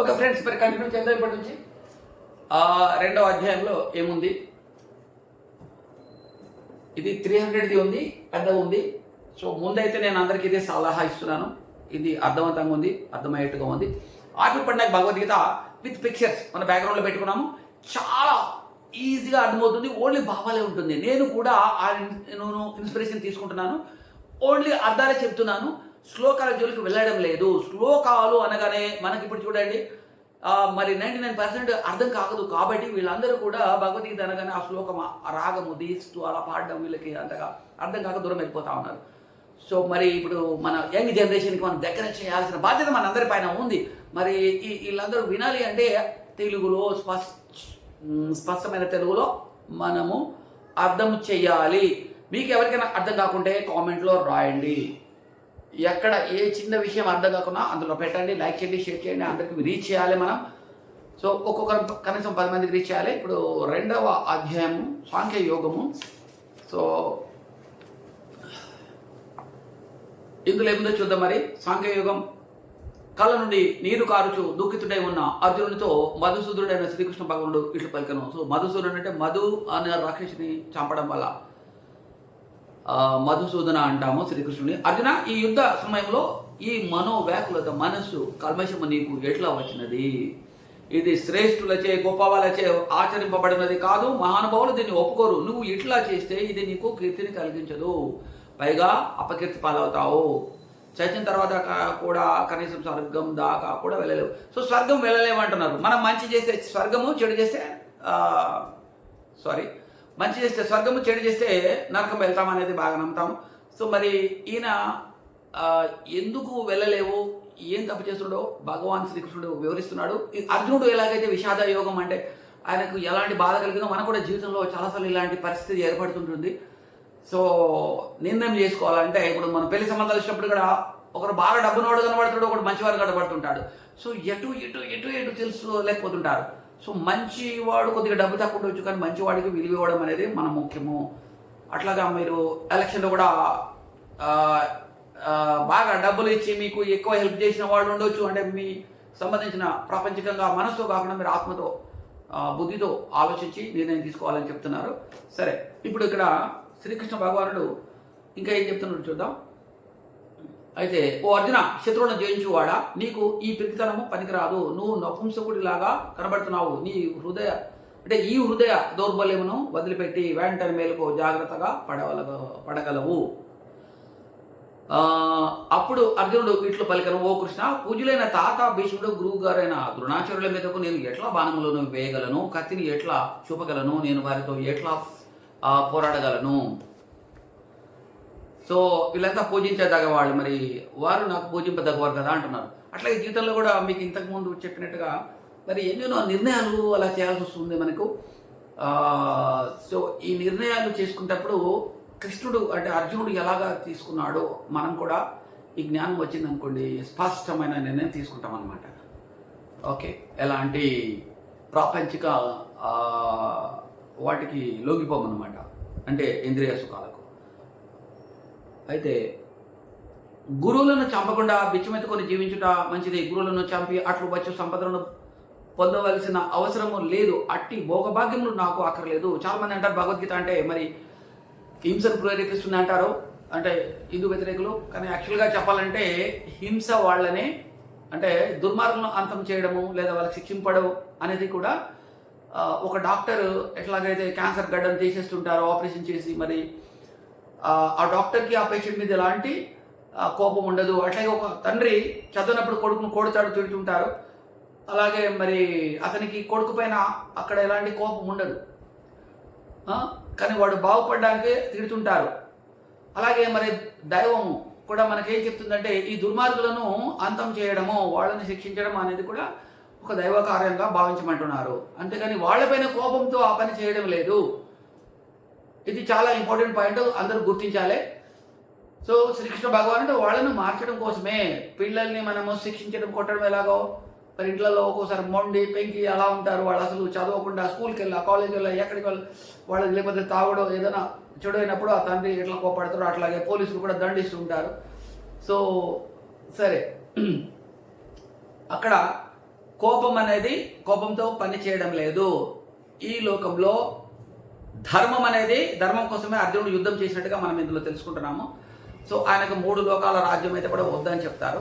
ఒక ఫ్రెండ్స్ మరి కంటిన్యూ చేద్దాం ఇప్పటి నుంచి. ఆ, రెండవ అధ్యాయంలో ఏముంది? ఇది త్రీ హండ్రెడ్ది ఉంది పెద్ద ఉంది. సో ముందైతే నేను అందరికీ ఇదే సలహా ఇస్తున్నాను. ఇది అర్థవంతంగా ఉంది అర్థమయ్యేట్టుగా ఉంది. ఆఖరి పడిన భగవద్గీత విత్ పిక్చర్స్ మన బ్యాక్గ్రౌండ్లో పెట్టుకున్నాము. చాలా ఈజీగా అర్థమవుతుంది. ఓన్లీ భావాలే ఉంటుంది. నేను కూడా ఆ నేను ఇన్స్పిరేషన్ తీసుకుంటున్నాను. ఓన్లీ అర్థాలే చెప్తున్నాను. శ్లోకాల జోలికి వెళ్ళడం లేదు. శ్లోకాలు అనగానే మనకి ఇప్పుడు చూడండి మరి నైంటీ నైన్ పర్సెంట్ అర్థం కాకదు కాబట్టి వీళ్ళందరూ కూడా భగవద్గీత అనగానే ఆ శ్లోకం ఆ రాగము దీస్తూ అలా పాడడం వీళ్ళకి అంతగా అర్థం కాక దూరం వెళ్ళిపోతా ఉన్నారు. సో మరి ఇప్పుడు మన యంగ్ జనరేషన్కి మనం దగ్గర చేయాల్సిన బాధ్యత మనందరి పైన ఉంది. మరి ఈ వీళ్ళందరూ వినాలి అంటే తెలుగులో స్పష్టమైన తెలుగులో మనము అర్థం చేయాలి. మీకు ఎవరికైనా అర్థం కాకుంటే కామెంట్లో రాయండి. ఎక్కడ ఏ చిన్న విషయం అర్థం కాకుండా అందులో పెట్టండి లైక్ చేయండి షేర్ చేయండి అందరికి రీచ్ చేయాలి మనం. సో ఒక్కొక్కరు కనీసం పది మందికి రీచ్ చేయాలి. ఇప్పుడు రెండవ అధ్యాయము సాంఖ్య యోగము. సో ఇందులో ఏముందో చూద్దాం మరి. సాంఖ్యయుగం కళ్ళ నుండి నీరు కారుచు దుఃఖితుడై ఉన్న అర్జునుడితో మధుసూదుడైన శ్రీకృష్ణ భగవానుడు ఇట్లు పలికను. సో మధుసూదుడు అంటే మధు అనే రాక్షసుని చంపడం వల్ల. మధుసూదన అంటాము శ్రీకృష్ణుని. అర్జున ఈ యుద్ధ సమయంలో ఈ మనోవ్యాకులత మనస్సు కల్మషము నీకు ఎట్లా వచ్చినది? ఇది శ్రేష్ఠులచే గొప్పవాళ్ళచే ఆచరింపబడినది కాదు. మహానుభావులు దీన్ని ఒప్పుకోరు. నువ్వు ఇట్లా చేస్తే ఇది నీకు కీర్తిని కలిగించదు. పైగా అపకీర్తి పాలవుతావు. చచ్చిన తర్వాత కూడా కనీసం స్వర్గం దాకా కూడా వెళ్ళలేవు. సో స్వర్గం వెళ్ళలేమంటున్నారు. మనం మంచి చేస్తే స్వర్గము చెడు చేస్తే సారీ మంచి చేస్తే స్వర్గము చెడు చేస్తే నరకం వెళ్తాం అనేది బాగా నమ్ముతాం. సో మరి ఈయన ఎందుకు వెళ్ళలేవు? ఏం తప్పు చేస్తున్నాడో భగవాన్ శ్రీకృష్ణుడు వివరిస్తున్నాడు. అర్జునుడు ఎలాగైతే విషాద యోగం అంటే ఆయనకు ఎలాంటి బాధ కలిగిందో మనకు కూడా జీవితంలో చాలాసార్లు ఇలాంటి పరిస్థితి ఏర్పడుతుంటుంది. సో నిర్ణయం చేసుకోవాలంటే ఇప్పుడు మనం పెళ్ళి సంబంధాలు వచ్చినప్పుడు కూడా ఒకరు బాగా డబ్బునోడు కనబడుతాడు ఒకడు మంచివారు కనబడుతుంటాడు. సో ఎటు ఎటు ఎటు ఎటు తెలుసుకోలేకపోతుంటారు. సో మంచివాడు కొద్దిగా డబ్బు తక్కువ ఉండొచ్చు కానీ మంచివాడికి విలువ ఇవ్వడం అనేది మన ముఖ్యము. అట్లాగా మీరు ఎలక్షన్లో కూడా బాగా డబ్బులు ఇచ్చి మీకు ఎక్కువ హెల్ప్ చేసిన వాళ్ళు ఉండొచ్చు. అంటే మీ సంబంధించిన ప్రాపంచికంగా మనసుతో కాకుండా మీరు ఆత్మతో బుద్ధితో ఆలోచించి నిర్ణయం తీసుకోవాలని చెప్తున్నారు. సరే ఇప్పుడు ఇక్కడ శ్రీకృష్ణ భగవానుడు ఇంకా ఏం చెప్తున్నాడు చూద్దాం. అయితే ఓ అర్జున శత్రువులను జయించువాడా నీకు ఈ పిరికితనము పనికిరాదు. నువ్వు నపుంసకుడిలాగా కనబడుతున్నావు. నీ హృదయ అంటే ఈ హృదయ దౌర్బల్యమును వదిలిపెట్టి వెంటనే మేలుకు జాగ్రత్తగా పడవల పడగలవు. అప్పుడు అర్జునుడు ఇట్లు పలికను ఓ కృష్ణ పూజలైన తాత భీష్ముడు గురువు గారైన ద్రోణాచార్యుల మీదకు నేను ఎట్లా బాణములను వేయగలను? కత్తిని ఎట్లా చూపగలను? నేను వారితో ఎట్లా పోరాడగలను? సో వీళ్ళంతా పూజించేదగ వాళ్ళు మరి వారు నాకు పూజింపదగవారు కదా అంటున్నారు. అట్లాగే జీవితంలో కూడా మీకు ఇంతకుముందు చెప్పినట్టుగా మరి ఎన్నెన్నో నిర్ణయాలు అలా చేయాల్సి వస్తుంది మనకు. సో ఈ నిర్ణయాలు చేసుకునేటప్పుడు కృష్ణుడు అంటే అర్జునుడు ఎలాగా తీసుకున్నాడో మనం కూడా ఈ జ్ఞానం వచ్చింది అనుకోండి స్పష్టమైన నిర్ణయం తీసుకుంటాం అనమాట ఓకే ఎలాంటి ప్రాపంచిక వాటికి లొంగిపోమన్నమాట. అంటే ఇంద్రియ సుఖాలకు. అయితే గురువులను చంపకుండా బిచ్చమెత్తుకొని జీవించుట మంచిది. గురువులను చంపి అట్లు వచ్చు సంపదలను పొందవలసిన అవసరము లేదు. అట్టి భోగభాగ్యములు నాకు అక్కర్లేదు. చాలా మంది అంటారు భగవద్గీత అంటే మరి హింసను ప్రేరేపిస్తుంది అంటారు. అంటే హిందూ వ్యతిరేకులు. కానీ యాక్చువల్గా చెప్పాలంటే హింస వాళ్ళనే అంటే దుర్మార్గం అంతం చేయడము లేదా వాళ్ళకి శిక్షింపడం అనేది కూడా ఒక డాక్టర్ ఎట్లాగైతే క్యాన్సర్ గడ్డను తీసేస్తుంటారో ఆపరేషన్ చేసి మరి ఆ డాక్టర్కి ఆ పేషెంట్ మీద ఎలాంటి కోపం ఉండదు. అట్లాగే ఒక తండ్రి చదివినప్పుడు కొడుకును కొడతాడు తిడుతుంటారు. అలాగే మరి అతనికి కొడుకు పైన అక్కడ ఎలాంటి కోపం ఉండదు. కానీ వాడు బాగుపడడానికే తిడుతుంటారు. అలాగే మరి దైవము కూడా మనకేం చెప్తుందంటే ఈ దుర్మార్గులను అంతం చేయడము వాళ్ళని శిక్షించడం అనేది కూడా ఒక దైవ కార్యంగా భావించమంటున్నారు. అంతేగాని వాళ్ళపైన కోపంతో ఆ పని చేయడం లేదు. ఇది చాలా ఇంపార్టెంట్ పాయింట్ అందరూ గుర్తించాలి. సో శ్రీకృష్ణ భగవానుడు వాళ్ళను మార్చడం కోసమే పిల్లల్ని మనము శిక్షించడం కొట్టడం ఎలాగో? మరి ఇంట్లో ఒక్కోసారి మొండి పెంకి అలా ఉంటారు. వాళ్ళు అసలు చదవకుండా స్కూల్కి వెళ్ళా కాలేజీకి వెళ్ళా ఎక్కడికి వెళ్ళి వాళ్ళకి లేకపోతే తాగడం ఏదైనా చెడైనప్పుడు ఆ తండ్రి ఎట్లా కోపడతారు అట్లాగే పోలీసులు కూడా దండిస్తుంటారు సో సరే. అక్కడ కోపం అనేది కోపంతో పని చేయడం లేదు. ఈ లోకంలో ధర్మం అనేది ధర్మం కోసమే అర్జునుడు యుద్ధం చేసినట్టుగా మనం ఇందులో తెలుసుకుంటున్నాము. సో ఆయనకు మూడు లోకాల రాజ్యం అయితే కూడా వద్దని చెప్తారు.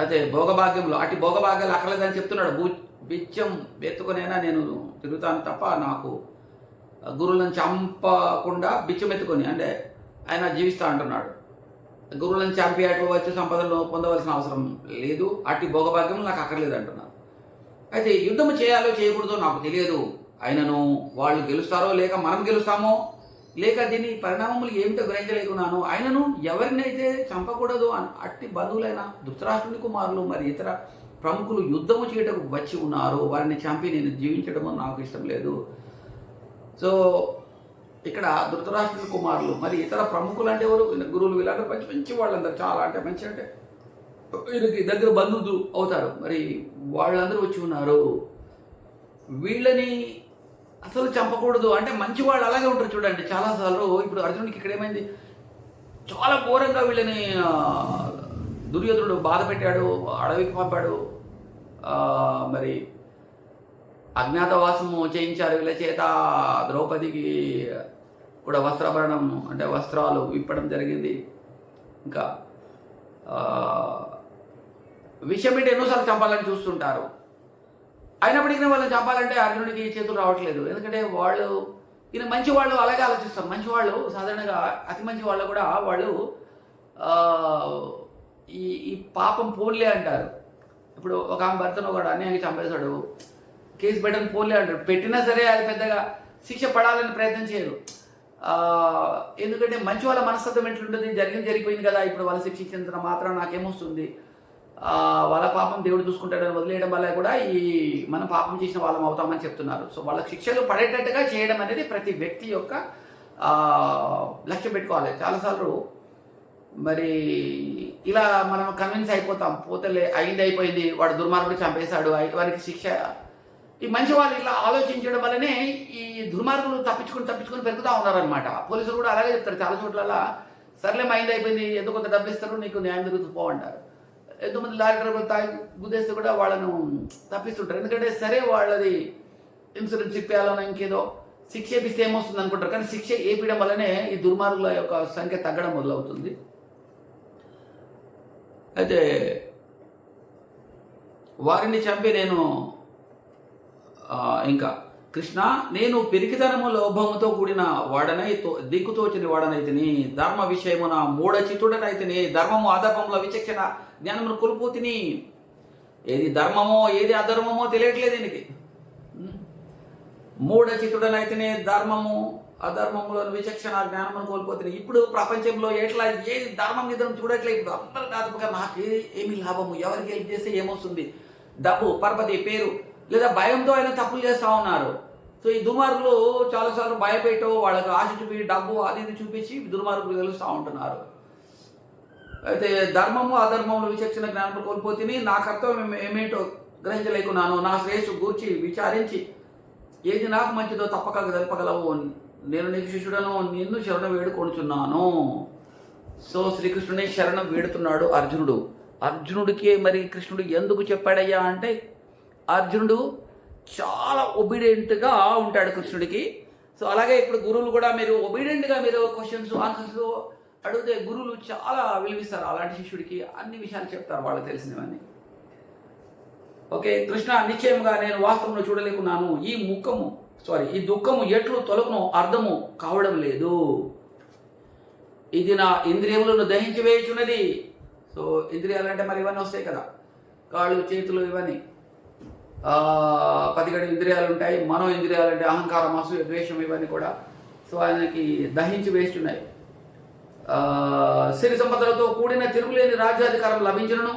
అయితే భోగభాగ్యంలో అటు భోగభాగ్యాలు అక్కర్లేదని చెప్తున్నాడు. భూ బిచ్చం ఎత్తుకునైనా నేను తిరుగుతాను తప్ప నాకు గురువులను చంపకుండా బిచ్చం ఎత్తుకొని అంటే ఆయన జీవిస్తా అంటున్నాడు. గురువులను చంపి అటు వచ్చి సంపదలను పొందవలసిన అవసరం లేదు. అటు భోగభాగ్యం నాకు అక్కర్లేదు అంటున్నారు. అయితే యుద్ధం చేయాలో చేయకూడదో నాకు తెలియదు. అయినను వాళ్ళు గెలుస్తారో లేక మనం గెలుస్తామో లేక దీని పరిణామములు ఏమిటో గ్రహించలేకున్నాను. ఆయనను ఎవరినైతే చంపకూడదు అని అట్టి బంధువులైన ధృతరాష్ట్రుని కుమారులు మరి ఇతర ప్రముఖులు యుద్ధము చేయటకు వచ్చి ఉన్నారు వారిని చంపి నేను జీవించడము నాకు ఇష్టం లేదు. సో ఇక్కడ ధృతరాష్ట్రుని కుమారులు మరి ఇతర ప్రముఖులు అంటే ఎవరు? గురువులు వీళ్ళంటే మంచి మంచి వాళ్ళందరూ చాలా అంటే మంచి అంటే వీళ్ళకి దగ్గర బంధువులు అవుతారు. మరి వాళ్ళందరూ వచ్చి ఉన్నారు. వీళ్ళని అసలు చంపకూడదు. అంటే మంచి వాళ్ళు అలాగే ఉంటారు చూడండి. చాలాసార్లు ఇప్పుడు అర్జునుడికి ఇక్కడ ఏమైంది? చాలా ఘోరంగా వీళ్ళని దుర్యోధనుడు బాధ పెట్టాడు అడవికి పంపాడు. మరి అజ్ఞాతవాసము చేయించారు. వీళ్ళ చేత ద్రౌపదికి కూడా వస్త్రాభరణం అంటే వస్త్రాలు విప్పడం జరిగింది. ఇంకా విషయం ఏంటి? ఎన్నోసార్లు చంపాలని చూస్తుంటారు. అయినప్పటికీ వాళ్ళని చంపాలంటే అర్జునుడికి చేతులు రావట్లేదు. ఎందుకంటే వాళ్ళు ఈయన మంచి వాళ్ళు అలాగే ఆలోచిస్తారు. మంచి వాళ్ళు సాధారణంగా అతి మంచి వాళ్ళు కూడా వాళ్ళు ఈ ఈ పాపం పోన్లే అంటారు. ఇప్పుడు ఒక ఆమె భర్తను ఒకడు అన్యాయంగా చంపేశాడు. కేసు పెట్టడం పోన్లే అంటారు. పెట్టినా సరే అది పెద్దగా శిక్ష పడాలని ప్రయత్నం చేయరు. ఎందుకంటే మంచి వాళ్ళ మనస్తత్వం ఎట్లుంటుంది? జరిగింది జరిగిపోయింది కదా. ఇప్పుడు వాళ్ళ శిక్షించినంత మాత్రం నాకేమొస్తుంది? వాళ్ళ పాపం దేవుడు చూసుకుంటాడని వదిలేయడం వల్ల కూడా ఈ మనం పాపం చేసిన వాళ్ళం అవుతామని చెప్తున్నారు. సో వాళ్ళ శిక్షలు పడేటట్టుగా చేయడం అనేది ప్రతి వ్యక్తి యొక్క లక్ష్యం పెట్టుకోవాలి. చాలాసార్లు మరి ఇలా మనం కన్విన్స్ అయిపోతాం. పోతలే అయింది అయిపోయింది. వాడు దుర్మార్గుడు చంపేశాడు. అయి- వారికి శిక్ష. ఈ మంచి వాళ్ళు ఇలా ఆలోచించడం వల్లనే ఈ దుర్మార్గులు తప్పించుకుని తప్పించుకుని పెరుగుతూ ఉన్నారనమాట పోలీసులు కూడా అలాగే చెప్తారు. చాలా చోట్ల సర్లే మైండ్ అయిపోయింది. ఎందుకు కొంత డబ్బు ఇస్తారు? నీకు న్యాయం జరుగుతూ పోవంటారు ఎంతోమంది లారీ డ్రైవర్ తాగి గుద్దేస్తే కూడా వాళ్ళను తప్పిస్తుంటారు. ఎందుకంటే సరే వాళ్ళది ఇన్సూరెన్స్ ఇప్పేయాలనో ఇంకేదో శిక్ష ఇప్పిస్తే ఏమొస్తుంది అనుకుంటారు. కానీ శిక్ష ఏపీయడం వల్లనే ఈ దుర్మార్గుల యొక్క సంఖ్య తగ్గడం మొదలవుతుంది. అయితే వారిని చంపి నేను ఇంకా కృష్ణ నేను పెరికితనము లోభముతో కూడిన వాడనై దిక్కుతోచిన దిక్కుతోచని వాడనైతిని. ధర్మ విషయమున మూఢ చిత్తుడనైతిని ధర్మము అధర్మంలో విచక్షణ జ్ఞానమును కొలుపుతిని. ఏది ధర్మమో ఏది అధర్మమో తెలియట్లేదు దీనికి. ఉం? మూఢ ధర్మము అధర్మములో విచక్షణ జ్ఞానమును కోల్పోతుంది ఇప్పుడు ప్రపంచంలో ఎట్లా ఏది ధర్మం నిధం చూడట్లేదు ఇప్పుడు. అందరు దాదాపుగా నాకు ఏ- ఏమి లాభము ఎవరికి హెల్ప్ చేస్తే ఏమొస్తుంది? డబ్బు పరపతి పేరు లేదా భయంతో అయినా తప్పులు చేస్తూ ఉన్నారు. సో ఈ దుర్మార్గులు చాలాసార్లు భయపెట్టో వాళ్ళకి ఆశ చూపి డబ్బు అది ఇది చూపించి దుర్మార్గులు గెలుస్తూ ఉంటున్నారు. అయితే ధర్మము అధర్మములు విచక్షణ జ్ఞానం కోల్పోతే నా కర్తవ్యం ఏమేంటో గ్రహించలేకున్నాను. నా శ్రేయస్సు గూర్చి విచారించి ఏది నాకు మంచిదో తప్పక తెలపగలవు. నేను నీకు శిష్యుడను నిన్ను శరణం వేడుకొనుచున్నాను. సో శ్రీకృష్ణుని శరణం వేడుతున్నాడు అర్జునుడు. అర్జునుడికి మరి కృష్ణుడు ఎందుకు చెప్పాడయ్యా అంటే అర్జునుడు చాలా ఒబీడియంట్గా ఉంటాడు కృష్ణుడికి. సో అలాగే ఇప్పుడు గురువులు కూడా మీరు ఒబీడియంట్గా మీరు క్వశ్చన్స్ ఆన్సర్స్ అడిగితే గురువులు చాలా విలువిస్తారు. అలాంటి శిష్యుడికి అన్ని విషయాలు చెప్తారు వాళ్ళకి తెలిసినవన్నీ. ఓకే కృష్ణ నిశ్చయముగా నేను వాస్తవంలో చూడలేకున్నాను. ఈ ముఖము సారీ ఈ దుఃఖము ఎట్లు తొలగును అర్థము కావడం లేదు. ఇది నా ఇంద్రియములను దహించి వేయుచున్నది సో ఇంద్రియాలు అంటే మరి ఇవన్నీ వస్తాయి కదా. కాళ్ళు చేతులు ఇవన్నీ. పదిహేడు ఇంద్రియాలు ఉంటాయి మనో ఇంద్రియాలు అంటే అహంకారం అసూయ ద్వేషం ఇవన్నీ కూడా. సో ఆయనకి దహించి వేస్తున్నాయి. ఉన్నాయి సిరి సంపదలతో కూడిన తిరుగులేని రాజ్యాధికారం లభించను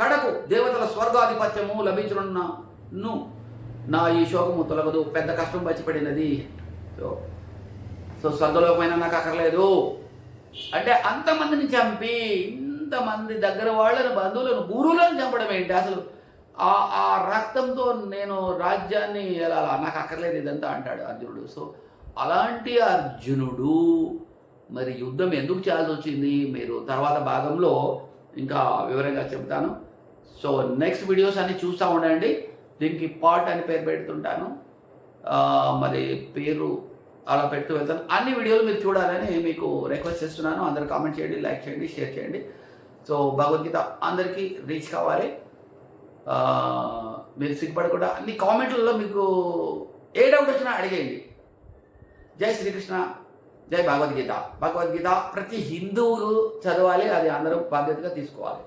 కడకు దేవతల స్వర్గాధిపత్యము లభించనున్నను నా ఈ శోకము తొలగదు పెద్ద కష్టం బచ్చిపడినది సో సో స్వర్గలోకమైన నాకు అక్కర్లేదు. అంటే అంతమందిని చంపి ఇంతమంది దగ్గర వాళ్ళను బంధువులను గురువులను చంపడం ఏంటి? అసలు ఆ ఆ రక్తంతో నేను రాజ్యాన్ని ఎలా నాకు అక్కర్లేదు ఇదంతా అంటాడు అర్జునుడు. సో అలాంటి అర్జునుడు మరి యుద్ధం ఎందుకు చేయాల్సి వచ్చింది? మీరు తర్వాత భాగంలో ఇంకా వివరంగా చెప్తాను సో నెక్స్ట్ వీడియోస్ అన్ని చూస్తూ ఉండండి. దీనికి పాట్ అని పేరు పెడుతుంటాను. మరి పేరు అలా పెడుతూ వెళ్తాను. అన్ని వీడియోలు మీరు చూడాలని మీకు రిక్వెస్ట్ చేస్తున్నాను. అందరు కామెంట్ చేయండి లైక్ చేయండి షేర్ చేయండి. సో భగవద్గీత అందరికీ రీచ్ కావాలి. మీరు సిగ్గుపడకుండా అన్ని కామెంట్లలో మీకు ఏ డౌట్ వచ్చినా అడిగేయండి. జై శ్రీకృష్ణ జై భగవద్గీత. భగవద్గీత ప్రతి హిందువు చదవాలి అది అందరూ బాధ్యతగా తీసుకోవాలి.